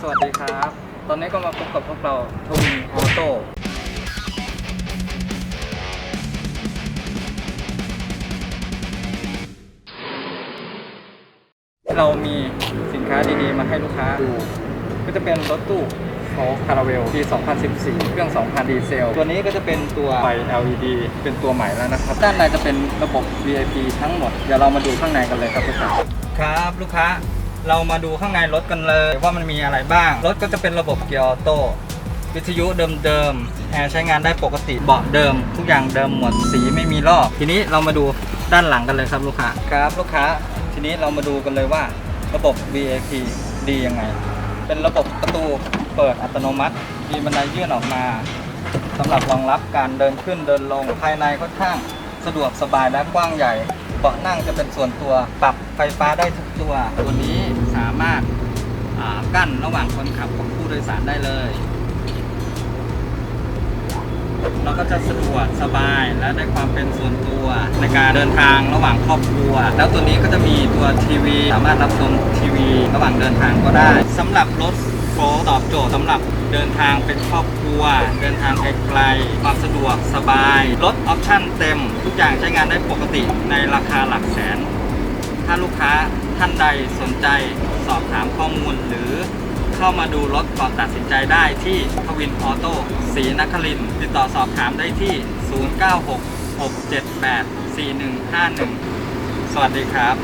สวัสดีครับ ตอนนี้ก็มาพบกับพวกเราทวินออโต้เรามีสินค้าดีๆ มาให้ลูกค้าดู ก็จะเป็นรถตู้โฟคาราเวลปี 2014 เครื่อง 2,000 ดีเซล ตัวนี้ก็จะเป็นตัวไฟ LED เป็นตัวใหม่แล้วนะครับ ด้านในจะเป็นระบบ VIP ทั้งหมด เดี๋ยวเรามาดูข้างในกันเลยครับลูกค้า ครับลูกค้า เรามาดูข้างในรถกันเลย ว่ามันมีอะไรบ้าง รถก็จะเป็นระบบเกียร์ออโต้วิทยุเดิมๆแอร์ใช้งานได้ปกติเบาะเดิม ทุกอย่างเดิมหมดสีไม่มีลอกทีนี้เรามาดูด้านหลังกันเลยครับลูกค้าครับลูกค้า ทีนี้เรามาดูกันเลยว่าระบบ VAP ดียังไง เป็นระบบประตูเปิดอัตโนมัติ มีบันไดยื่นออกมาสำหรับรองรับการเดินขึ้นเดินลงภายในค่อนข้างสะดวกสบายและกว้างใหญ่เบาะนั่งจะเป็นส่วนตัวปรับไฟฟ้าได้ทุกตัว ตัวนี้ กั้นระหว่างคนขับกับผู้โดยสารได้เลย เราก็จะสะดวกสบายและได้ความเป็นส่วนตัวในการเดินทางระหว่างครอบครัว แล้วตัวนี้ก็จะมีตัวทีวี สามารถรับชมทีวี ระหว่างเดินทางก็ได้สำหรับรถโฟล์ตอบโจทย์สำหรับเดินทางเป็นครอบครัว เดินทางไกลๆความสะดวกสบาย รถออปชั่นเต็ม ทุกอย่างใช้งานได้ปกติในราคาหลักแสน ถ้าลูกค้าท่านใดสนใจสอบถามข้อมูลหรือเข้ามาดูรถก่อนตัดสินใจได้ที่ทวินออโต้ศรีนครินติดต่อสอบถามได้ที่ 0966784151 สวัสดีครับ